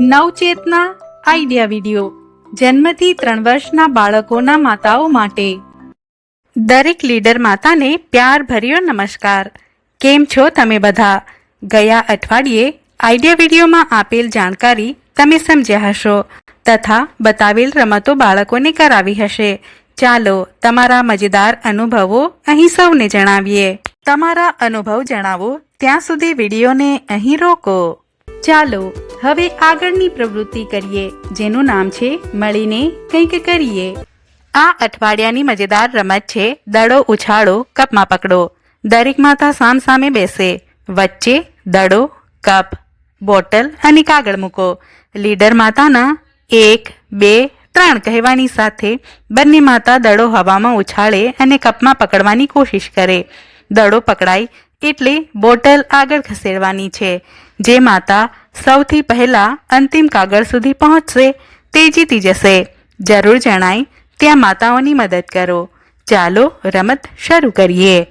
નવચેતના idea video, જન્મથી ત્રણ વર્ષના બાળકોના માતાઓ માટે. દરેક લીડર માતાને પ્યાર ભર્યો નમસ્કાર. કેમ છો તમે બધા? ગયા અઠવાડિયે આઈડિયા વિડીયોમાં આપેલ જાણકારી તમે સમજ્યા હશો તથા બતાવેલ રમતો બાળકોને કરાવી હશે. ચાલો તમારા મજેદાર અનુભવો અહીં સૌને જણાવીએ. તમારા અનુભવ જણાવો. ત્યાં સુધી વિડીયોને અહીં રોકો. ચાલો હવે આગળની પ્રવૃત્તિ કરીએ, જેનું નામ છે મળીને કંઈક કરીએ. આ અઠવાડિયાની મજેદાર રમત છે, દડો ઉછાળો, કપમાં પકડો. દરેક માતા સામ સામે બેસે. વચ્ચે દડો, કપ, બોટલ અને કાગળ મૂકો. લીડર માતાના એક, બે, ત્રણ કહેવાની સાથે બંને માતા દડો હવામાં ઉછાળે અને કપમાં પકડવાની કોશિશ કરે. દડો પકડાય એટલે બોટલ આગળ ખસેડવાની છે. જે માતા સૌથી પહેલા અંતિમ કાગળ સુધી પહોંચશે તે જીતી જશે. જરૂર જણાય, ત્યાં માતાઓની મદદ કરો. ચાલો રમત શરૂ કરીએ.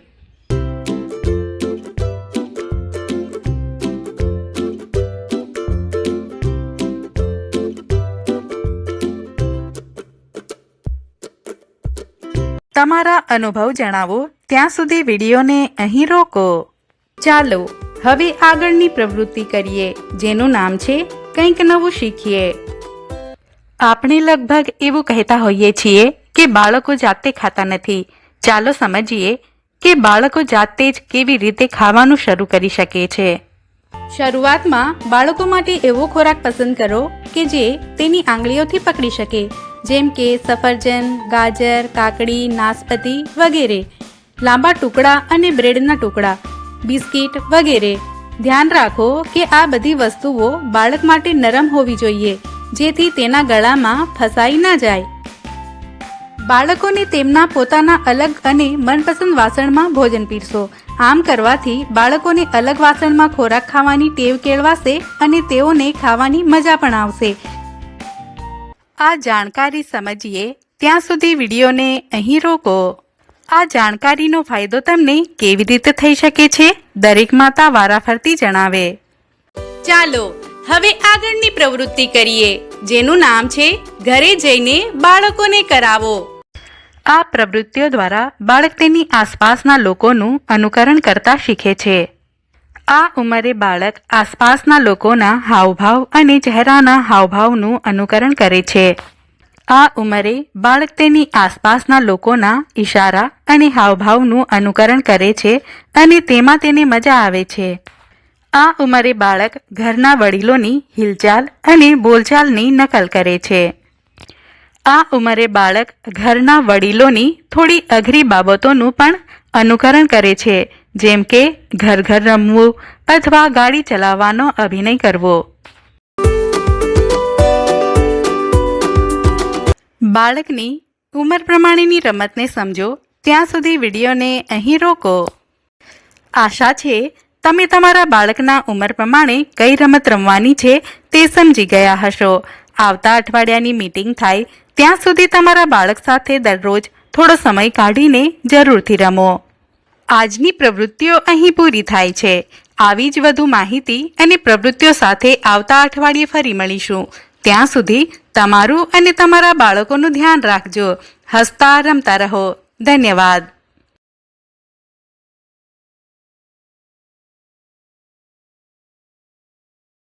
તમારા અનુભવ જણાવો. ત્યાં સુધી વિડીયોને અહીં રોકો. ચાલો, હવે આગળની પ્રવૃત્તિ કરીએ, જેનું નામ છે, કંઈક નવું શીખીએ. આપણે લગભગ એવું કહેતા હોઈએ છીએ કે બાળકો જાતે ખાતા નથી. ચાલો સમજીએ કે બાળકો જાતે જ કેવી રીતે ખાવાનું શરૂ કરી શકે છે. શરૂઆતમાં બાળકો માટે એવો ખોરાક પસંદ કરો કે જે તેની આંગળીઓથી પકડી શકે. જેમ કે સફરજન, ગાજર, કાકડી નાશપતી વગેરે. લાંબા ટુકડા અને બ્રેડના ટુકડા, બિસ્કિટ વગેરે. ધ્યાન રાખો કે આ બધી વસ્તુઓ બાળક માટે નરમ હોવી જોઈએ, જેથી તેના ગળામાં ફસાઈ ના જાય. બાળકોને તેમના પોતાના અલગ અને મનપસંદ વાસણમાં ભોજન પીરસો. આમ કરવાથી બાળકોને અલગ વાસણમાં ખોરાક ખાવાની ટેવ કેળવાશે અને તેઓને ખાવાની મજા પણ આવશે. આ જાણકારી સમજીએ, ત્યાં સુધી વિડીયોને અહીં રોકો. આ જાણકારીનો ફાયદો તમને કેવી રીતે થઈ શકે છે, દરેક માતા વારાફરતી જણાવે. ચાલો, હવે આગળની પ્રવૃત્તિ કરીએ, જેનું નામ છે, ઘરે જઈને બાળકોને કરાવો. આ પ્રવૃત્તિઓ દ્વારા બાળક તેની આસપાસના લોકોનું અનુકરણ કરતા શીખે છે. આ ઉંમરે બાળક આસપાસના લોકોના હાવભાવ અને ચહેરાના હાવભાવનું અનુકરણ કરે છે. આ ઉંમરે બાળક તેની આસપાસના લોકોના ઈશારા અને હાવભાવનું અનુકરણ કરે છે અને તેમાં તેને મજા આવે છે. આ ઉંમરે બાળક ઘરના વડીલોની હિલચાલ અને બોલચાલની નકલ કરે છે. આ ઉંમરે બાળક ઘરના વડીલોની થોડી અઘરી બાબતોનું પણ અનુકરણ કરે છે. જેમ કે ઘર ઘર રમવું અથવા ગાડી ચલાવવાનો અભિનય કરવો. બાળકની ઉંમર પ્રમાણેની રમતને સમજો. ત્યાં સુધી વિડીયોને અહીં રોકો. આશા છે, તમે તમારા બાળકના ઉંમર પ્રમાણે કઈ રમત રમવાની છે તે સમજી ગયા હશો. આવતા અઠવાડિયાની મીટિંગ થાય ત્યાં સુધી તમારા બાળક સાથે દરરોજ થોડો સમય કાઢીને જરૂરથી રમો. આજની પ્રવૃત્તિઓ અહીં પૂરી થાય છે. આવી જ વધુ માહિતી અને પ્રવૃત્તિઓ સાથે આવતા અઠવાડિયે ફરી મળીશું. ત્યાં સુધી તમારું અને તમારા બાળકોનું ધ્યાન રાખજો. હસતા રમતા રહો. ધન્યવાદ.